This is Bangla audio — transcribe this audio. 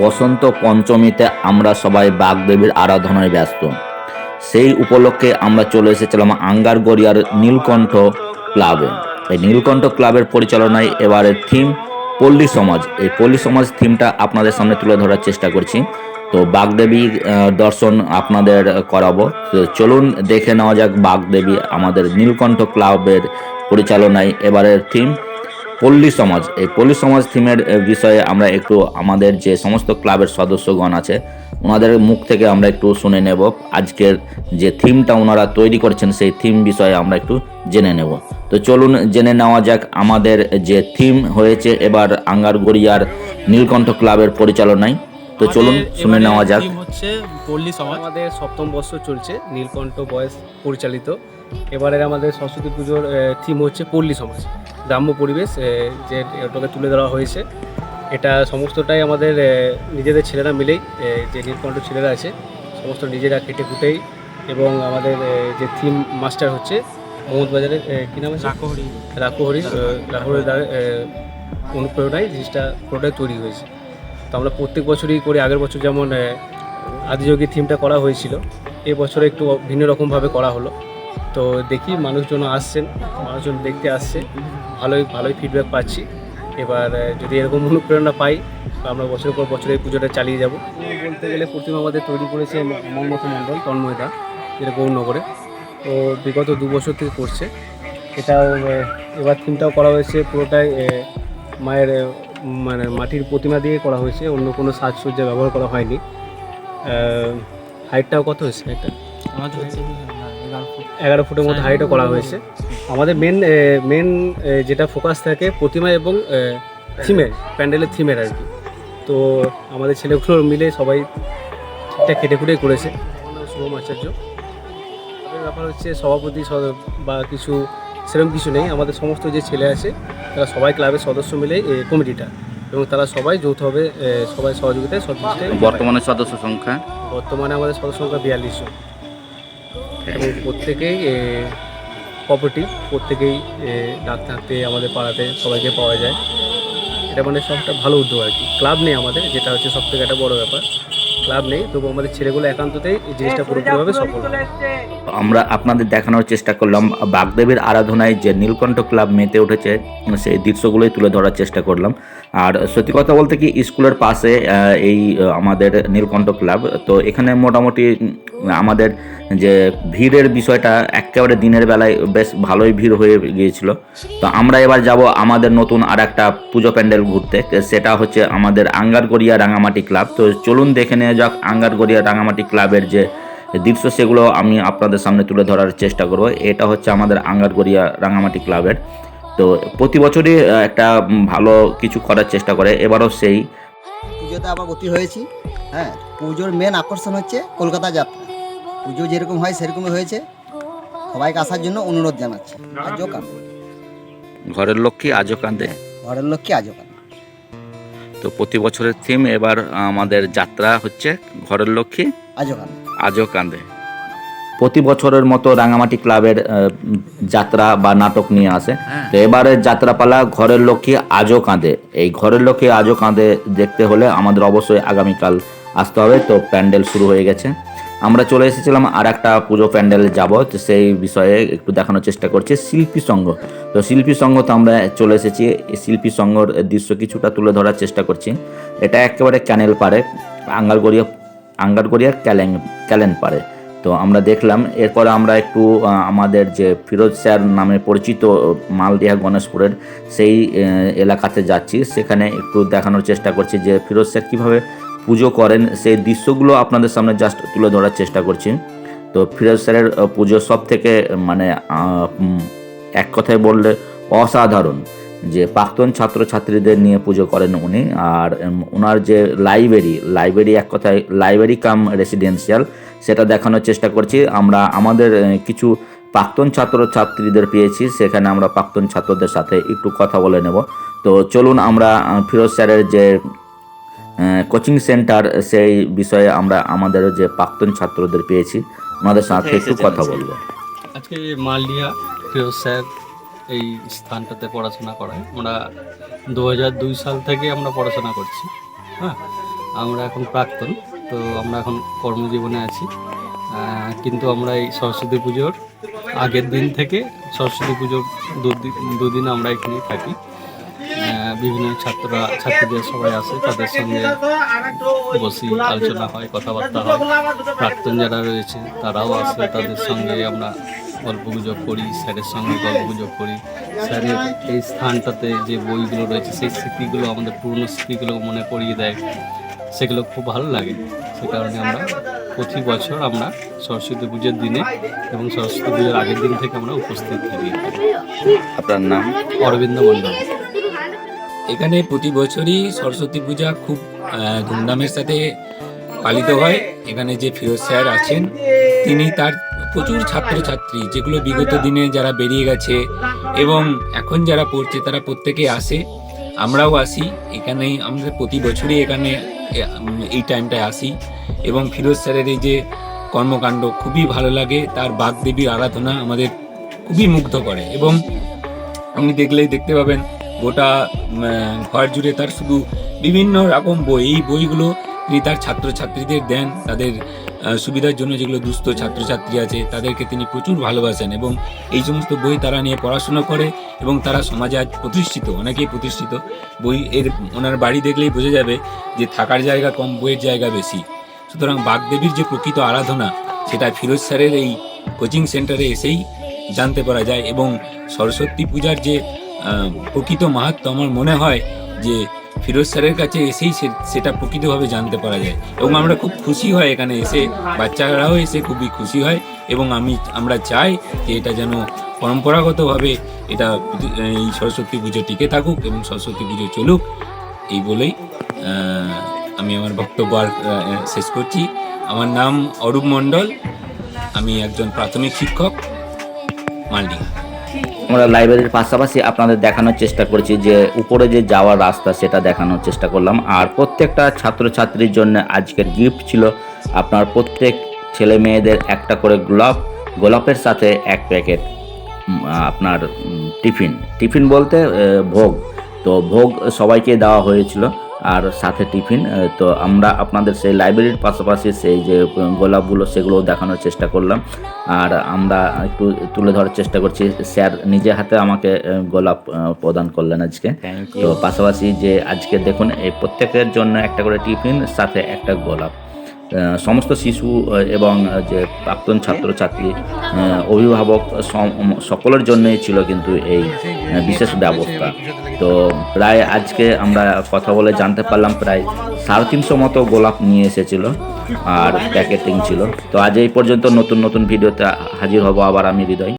বসন্ত পঞ্চমীতে আমরা সবাই বাগদেবীর আরাধনায় ব্যস্ত। সেই উপলক্ষে আমরা চলে এসেছিলাম আঙ্গারগড়িয়ার নীলকণ্ঠ ক্লাবে। এই নীলকণ্ঠ ক্লাবের পরিচালনায় এবারের থিম পল্লী সমাজ। এই পল্লী সমাজ থিমটা আপনাদের সামনে তুলে ধরার চেষ্টা করছি। তো বাগদেবী দর্শন আপনাদের করাবো। তো চলুন দেখে নেওয়া যাক বাগদেবী আমাদের নীলকণ্ঠ ক্লাবের পরিচালনায় এবারের থিম। পল্লী সমাজ। এই পল্লী সমাজ থিমের বিষয়ে আমরা একটু আমাদের যে সমস্ত ক্লাবের সদস্যগণ আছে ওনাদের মুখ থেকে আমরা একটু শুনে নেব। আজকের যে থিমটা ওনারা তৈরি করেছেন সেই থিম বিষয়ে আমরা একটু জেনে নেব। তো চলুন জেনে নেওয়া যাক আমাদের যে থিম হয়েছে এবার আঙ্গারগড়িয়ার নীলকণ্ঠ ক্লাবের পরিচালনায়। তো চলুন শুনে নেওয়া যাক। হচ্ছে পল্লী সমাজ। আমাদের সপ্তম বর্ষ চলছে নীলকণ্ঠ বয়স পরিচালিত। এবারের আমাদের সরস্বতী পুজোর থিম হচ্ছে পল্লী সমাজ। গ্রাম্য পরিবেশ যে ওটাকে তুলে ধরা হয়েছে এটা সমস্তটাই আমাদের নিজেদের ছেলেরা মিলেই যে নীলকণ্ঠ ছেলেরা আছে সমস্ত নিজেরা কেটে কুটেই এবং আমাদের যে থিম মাস্টার হচ্ছে মোহাম্মদবাজারের কী নাম আছে? রাকুহরি। রাহুরের দ্বারা এ, অনুপ্রেরণায় জিনিসটা পুরোটাই তৈরি হয়েছে। তো আমরা প্রত্যেক বছরই করি আগের বছর যেমন আদিযোগী থিমটা করা হয়েছিল এ বছরে একটু ভিন্ন রকমভাবে করা হলো। তো দেখি মানুষজন আসছেন, মানুষজন দেখতে আসছে। ভালোই ভালোই ফিডব্যাক পাচ্ছি। এবার যদি এরকম অনুপ্রেরণা পাই আমরা বছরের পর বছর এই পুজোটা চালিয়ে যাব। বলতে গেলে প্রতিমা আমাদের তৈরি করেছে মনমত মণ্ডল তন্ময়দা যেটা গৌরনগরে। তো বিগত দু বছর থেকে করছে। এটাও এবার থিমটাও করা হয়েছে, পুরোটাই মায়ের মানে মাটির প্রতিমা দিয়ে করা হয়েছে। অন্য কোনো সাজসজ্জা ব্যবহার করা হয়নি। হাইটটাও কত হয়েছে হচ্ছে এগারো ফুটের মতো হাইটও করা হয়েছে। আমাদের মেন মেন যেটা ফোকাস থাকে প্রতিমা এবং থিমের প্যান্ডেলের থিমের আর কি। তো আমাদের ছেলেগুলো মিলে সবাই ঠিকঠাক কেটে কুটে করেছে। শুভম আচার্য। তাদের ব্যাপার হচ্ছে সভাপতি বা কিছু সেরকম কিছু নেই। আমাদের সমস্ত যে ছেলে আছে তারা সবাই ক্লাবের সদস্য মিলে এই কমিটিটা। এবং তারা সবাই যৌথভাবে সবাই সহযোগিতায় সব বর্তমানে সদস্য সংখ্যা? বর্তমানে আমাদের সদস্য সংখ্যা বিয়াল্লিশ জন। এবং প্রত্যেকেই কপারেটিভ প্রত্যেকেই ডাক থাকতে আমাদের পাড়াতে সবাইকে পাওয়া যায়। এটা মানে সবটা ভালো উদ্যোগ আর কি। ক্লাব নেই আমাদের যেটা হচ্ছে সব থেকে একটা বড় ব্যাপার। ক্লাব নেই তবু আমাদের ছেলেগুলো একান্ততেই এই জিনিসটা পুরোপুরিভাবে সফল। হয় আমরা আপনাদের দেখানোর চেষ্টা করলাম বাগদেবের আরাধনায় যে নীলকণ্ঠ ক্লাব মেতে উঠেছে সেই দৃশ্যগুলোই তুলে ধরার চেষ্টা করলাম। আর সত্যি কথা বলতে কি স্কুলের পাশে এই আমাদের নীলকণ্ঠ ক্লাব তো এখানে মোটামুটি আমাদের যে ভিড়ের বিষয়টা একেবারে দিনের বেলায় বেশ ভালোই ভিড় হয়ে গিয়েছিল। তো আমরা এবার যাব আমাদের নতুন আর একটা পুজো প্যান্ডেল ঘুরতে। সেটা হচ্ছে আমাদের আঙ্গারগড়িয়া রাঙামাটি ক্লাব। তো চলুন দেখে নেওয়া যাক আঙ্গারগড়িয়া রাঙামাটি ক্লাবের যে দৃশ্য, সেগুলো আমি আপনাদের সামনে তুলে ধরার চেষ্টা করব। এটা হচ্ছে আমাদের আঙ্গারগড়িয়া রাঙামাটি ক্লাবের। তো প্রতি বছরই একটা ভালো কিছু করার চেষ্টা করে। এবারও সেই। পুজোতে আবার ভর্তি হয়েছি। হ্যাঁ পুজোর মেন আকর্ষণ হচ্ছে কলকাতা যাত্রা। পুজো যেরকম হয় সেরকমই হয়েছে। সবাইকে আসার জন্য অনুরোধ জানাচ্ছি। আজও কান ঘরের লক্ষ্মী আজও কাঁদে? ঘরের লক্ষ্যে আজও কান তো প্রতি বছরের থিম এবার আমাদের যাত্রা হচ্ছে ঘরের লক্ষ্মী আজও কান আজও কাঁদে। প্রতি বছরের মতো রাঙামাটি ক্লাবের যাত্রা বা নাটক নিয়ে আসে। তো এবারে যাত্রাপালা ঘরের লক্ষ্মী আজও কাঁদে। এই ঘরের লক্ষ্মী আজও কাঁদে দেখতে হলে আমাদের অবশ্যই আগামীকাল আসতে হবে। তো প্যান্ডেল শুরু হয়ে গেছে। আমরা চলে এসেছিলাম আর একটা পুজো প্যান্ডেল যাব সেই বিষয়ে একটু দেখানোর চেষ্টা করছি, শিল্পী সংঘ তো শিল্পী সংঘ তো আমরা চলে এসেছি শিল্পী সংঘর দৃশ্য কিছুটা তুলে ধরার চেষ্টা করছি। এটা একেবারে ক্যানেল পারে আঙ্গারগড়িয়া, আঙ্গারগড়িয়ার ক্যালেং, ক্যালেন পারে তো আমরা দেখলাম, এরপরে আমরা একটু আমাদের যে ফিরোজ স্যার নামে পরিচিত মালদিয়া গণেশপুরের সেই এলাকাতে যাচ্ছি। সেখানে একটু দেখানোর চেষ্টা করছি যে ফিরোজ স্যার কীভাবে পুজো করেন, সেই দৃশ্যগুলো আপনাদের সামনে জাস্ট তুলে ধরার চেষ্টা করছি। তো ফিরোজ স্যারের পুজো সব থেকে মানে এক কথায় বললে অসাধারণ যে প্রাক্তন ছাত্রছাত্রীদের নিয়ে পুজো করেন উনি। আর ওনার যে লাইব্রেরি লাইব্রেরি এক কথায় লাইব্রেরি কাম রেসিডেন্সিয়াল, সেটা দেখানোর চেষ্টা করছি। আমরা, আমাদের কিছু প্রাক্তন ছাত্রছাত্রীদের পেয়েছি, সেখানে আমরা প্রাক্তন ছাত্রদের সাথে একটু কথা বলে নেব। তো চলুন আমরা ফিরোজ স্যারের যে কোচিং সেন্টার সেই বিষয়ে আমরা আমাদের যে প্রাক্তন ছাত্রদের পেয়েছি ওনাদের সাথে একটু কথা বলব। আজকে মালডিয়া ফিরোজ স্যার এই স্থানটাতে পড়াশোনা করায় আমরা দু হাজার দুই সাল থেকে আমরা পড়াশোনা করছি হ্যাঁ? আমরা এখন প্রাক্তন তো আমরা এখন কর্মজীবনে আছি। কিন্তু আমরা এই সরস্বতী পুজোর আগের দিন থেকে সরস্বতী পুজোর দুদিন দুদিন আমরা এখানে থাকি। বিভিন্ন ছাত্ররা ছাত্রীদের সবাই আসে তাদের সঙ্গে বসি আলোচনা হয় কথাবার্তা হয়। প্রাক্তন যারা রয়েছে তারাও আসে তাদের সঙ্গে আমরা গল্প গুজব করি স্যারের সঙ্গে গল্প গুজব করি। স্যারের এই স্থানটাতে যে বইগুলো রয়েছে সেই স্মৃতিগুলো আমাদের পুরনো স্মৃতিগুলো মনে করিয়ে দেয়। সেগুলো খুব ভালো লাগে। সে কারণে আমরা প্রতি বছর আমরা সরস্বতী পুজোর দিনে এবং সরস্বতী পুজোর আগের দিন থেকে আমরা উপস্থিত থাকি। আপনার নাম? অরবিন্দ মণ্ডল। এখানে প্রতি বছরই সরস্বতী পূজা খুব ধুমধামের সাথে পালিত হয়। এখানে যে ফিরোজ স্যার আছেন, তিনি তার প্রচুর ছাত্রছাত্রী, যেগুলো বিগত দিনে যারা বেরিয়ে গেছে এবং এখন যারা পড়ছে, তারা প্রত্যেকে আসে। আমরাও আসি। এখানে আমাদের প্রতি বছরই এখানে এই টাইমটায় আসি। এবং ফিরোজ স্যারের এই যে কর্মকাণ্ড খুবই ভালো লাগে। তার বাগদেবীর আরাধনা আমাদের খুবই মুগ্ধ করে। এবং আপনি দেখলেই দেখতে পাবেন গোটা ঘর জুড়ে তার শুধু বিভিন্ন রকম বই, এই বইগুলো তিনি তার ছাত্রছাত্রীদের দেন, তাদের সুবিধার জন্য যেগুলো দুস্থ ছাত্রছাত্রী আছে, তাদেরকে তিনি প্রচুর ভালোবাসেন এবং এই সমস্ত বই তারা নিয়ে পড়াশোনা করে এবং তারা সমাজে আজ প্রতিষ্ঠিত, অনেকেই প্রতিষ্ঠিত। বই এর, ওনার বাড়ি দেখলেই বোঝা যাবে যে থাকার জায়গা কম, বইয়ের জায়গা বেশি। সুতরাং বাগদেবীর যে প্রকৃত আরাধনা, সেটা ফিরোজ স্যারের এই কোচিং সেন্টারে এসেই জানতে পারা যায় এবং সরস্বতী পূজার যে প্রকৃত মাহাত্ম আমার মনে হয় যে ফিরোজ স্যারের কাছে এসেই সেটা প্রকৃতভাবে জানতে পারা যায়। এবং আমরা খুব খুশি হয় এখানে এসে, বাচ্চারাও এসে খুবই খুশি হয় এবং আমি আমরা চাই যে এটা যেন পরম্পরাগতভাবে এটা, এই সরস্বতী পুজো টিকে থাকুক এবং সরস্বতী পুজো চলুক, এই বলেই আমি আমার বক্তব্য আর শেষ করছি। আমার নাম অরূপ মণ্ডল, আমি একজন প্রাথমিক শিক্ষক মালডিহা আমরা লাইব্রেরির পাশাপাশি আপনাদের দেখানোর চেষ্টা করছি যে উপরে যে যাওয়ার রাস্তা, সেটা দেখানোর চেষ্টা করলাম। আর প্রত্যেকটা ছাত্রছাত্রীর জন্য আজকের গিফট ছিল আপনার প্রত্যেক ছেলে মেয়েদের একটা করে গোলাপ, গোলাপের সাথে এক প্যাকেট আপনার টিফিন। টিফিন বলতে ভোগ। তো ভোগ সবাইকে দেওয়া হয়েছিল। আর সাথে টিফিন তো আমরা আপনাদের সেই লাইব্রেরির পাশাপাশি সেই যে গোলাপগুলো সেগুলো দেখানোর চেষ্টা করলাম। আর আমরা একটু তুলে ধরার চেষ্টা করছি। স্যার নিজে হাতে আমাকে গোলাপ প্রদান করলেন আজকে। তো পাশাপাশি যে আজকে দেখুন এই প্রত্যেকের জন্য একটা করে টিফিন সাথে একটা গোলাপ। সমস্ত শিশু এবং যে প্রাক্তন ছাত্রছাত্রী অভিভাবক সকলের জন্যই ছিল কিন্তু এই বিশেষ ব্যবস্থা। তো প্রায় আজকে আমরা কথা বলে জানতে পারলাম, প্রায় সাড়ে তিনশো মতো গোলাপ নিয়ে এসেছিল আর প্যাকেটিং ছিল। তো আজ এই পর্যন্ত নতুন নতুন ভিডিওতে হাজির হব আবার আমি, হৃদয়।